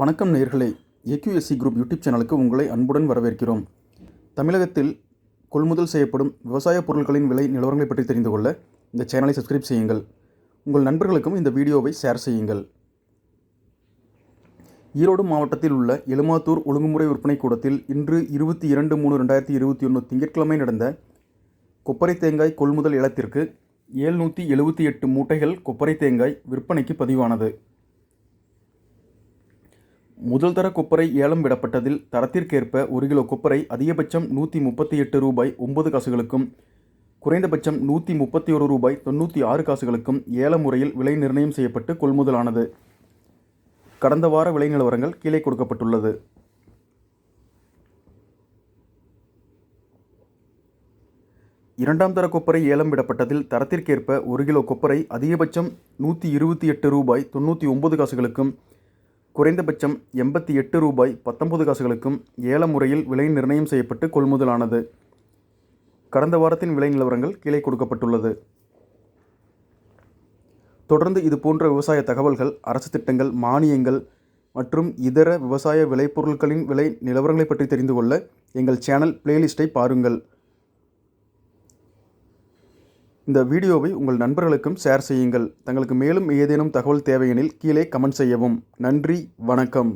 வணக்கம் நேர்களே AQSC group YouTube சேனலுக்கு உங்களை அன்புடன் வரவேற்கிறோம். தமிழகத்தில் கொள்முதல் செய்யப்படும் விவசாய பொருட்களின் விலை நிலவரங்களை பற்றி தெரிந்து கொள்ள இந்த சேனலை சப்ஸ்கிரைப் செய்யுங்கள். உங்கள் நண்பர்களுக்கும் இந்த வீடியோவை ஷேர் செய்யுங்கள். ஈரோடு மாவட்டத்தில் உள்ள எலுமாத்தூர் ஒழுங்குமுறை விற்பனை கூடத்தில் இன்று இருபத்தி இரண்டு மூணு ரெண்டாயிரத்தி இருபத்தி ஒன்று திங்கட்கிழமை நடந்த கொப்பரை தேங்காய் கொள்முதல் இலத்திற்கு ஏழ்நூற்றி எழுபத்தி எட்டு மூட்டைகள் கொப்பரை தேங்காய் விற்பனைக்கு பதிவானது. முதல் தர கொப்பரை ஏலம் விடப்பட்டதில் தரத்திற்கேற்ப ஒரு கிலோ கொப்பரை அதிகபட்சம் நூற்றி முப்பத்தி எட்டு ரூபாய் ஒன்பது காசுகளுக்கும் குறைந்தபட்சம் நூற்றி முப்பத்தி ஒரு ரூபாய் தொண்ணூற்றி ஆறு காசுகளுக்கும் ஏல முறையில் விலை நிர்ணயம் செய்யப்பட்டு கொள்முதலானது. கடந்த வார விலை நிலவரங்கள் கீழே கொடுக்கப்பட்டுள்ளது. இரண்டாம் தர கொப்பரை ஏலம் விடப்பட்டதில் தரத்திற்கேற்ப ஒரு கிலோ கொப்பரை அதிகபட்சம் நூற்றி இருபத்தி எட்டு ரூபாய் தொண்ணூற்றி ஒன்பது காசுகளுக்கும் குறைந்தபட்சம் எண்பத்தி எட்டு ரூபாய் பத்தொன்பது காசுகளுக்கும் ஏல முறையில் விலை நிர்ணயம் செய்யப்பட்டு கொள்முதலானது. கடந்த வாரத்தின் விலை நிலவரங்கள் கீழே கொடுக்கப்பட்டுள்ளது. தொடர்ந்து இது போன்ற விவசாய தகவல்கள் அரசு திட்டங்கள் மானியங்கள் மற்றும் இதர விவசாய விளைபொருட்களின் விலை நிலவரங்களை பற்றி தெரிந்து கொள்ள எங்கள் சேனல் பிளேலிஸ்ட்டை பாருங்கள். இந்த வீடியோவை உங்கள் நண்பர்களுக்கும் ஷேர் செய்யுங்கள். தங்களுக்கு மேலும் ஏதேனும் தகவல் தேவையெனில் கீழே கமெண்ட் செய்யவும். நன்றி வணக்கம்.